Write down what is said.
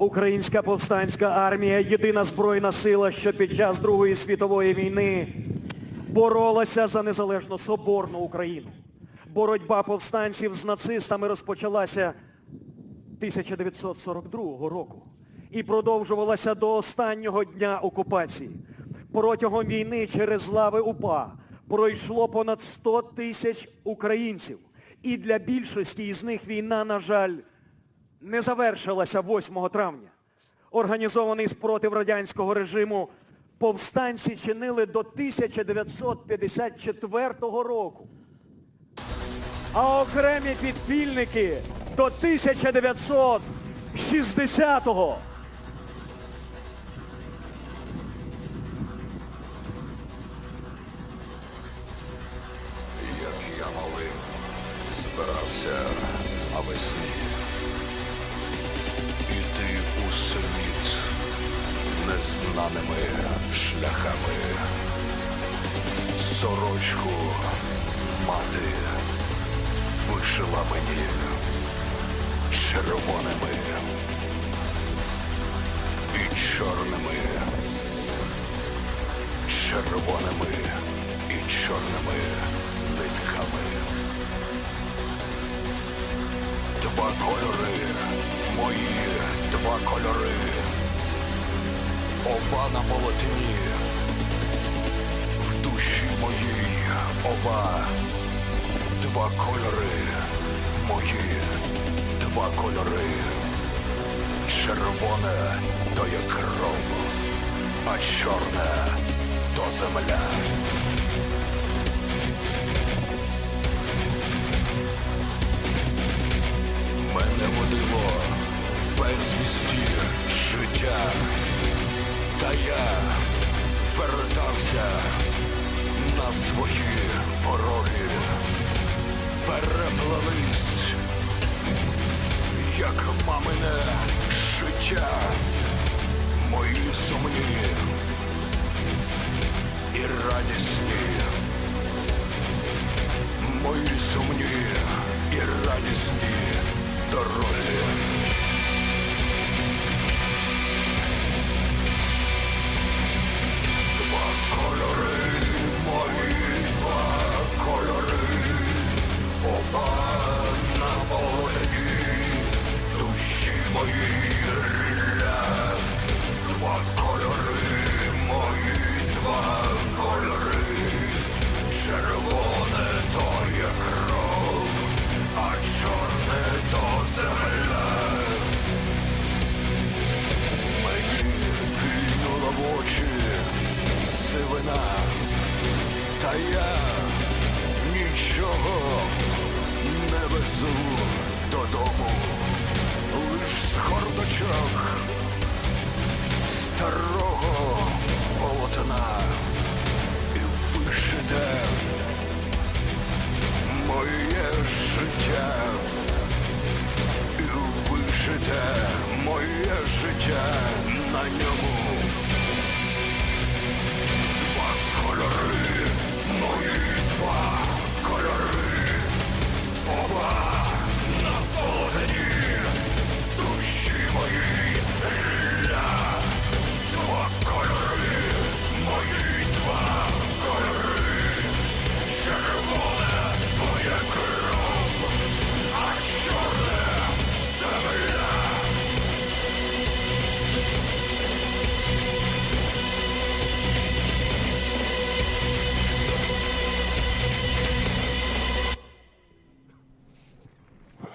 Українська повстанська армія єдина збройна сила, що під час Другої світової війни боролася за незалежну соборну Україну. Боротьба повстанців з нацистами розпочалася 1942 року і продовжувалася до останнього дня окупації. Протягом війни через лави УПА пройшло понад 100 тисяч українців. І для більшості із них війна, на жаль, не завершилася 8 травня. Організований спротив радянського режиму повстанці чинили до 1954 року. А окремі підпільники до 1960-го. Як я малим збирався навесні іти у світ незнаними шляхами. Сорочку мати вишила мені червоними і чорними, червоними і чорними нитками. Два кольори, мої два кольори, оба на полотні, в душі моїй оба, два кольори, мої два кольори, червоне то є кров, а чорне то земля. Мене водило безвісті життя, та я вертався на свої пороги, переплелись, як мамине життя, мої сумні і радісні. Мої сумні і радісні та я нічого не везу додому, лиш з хордочок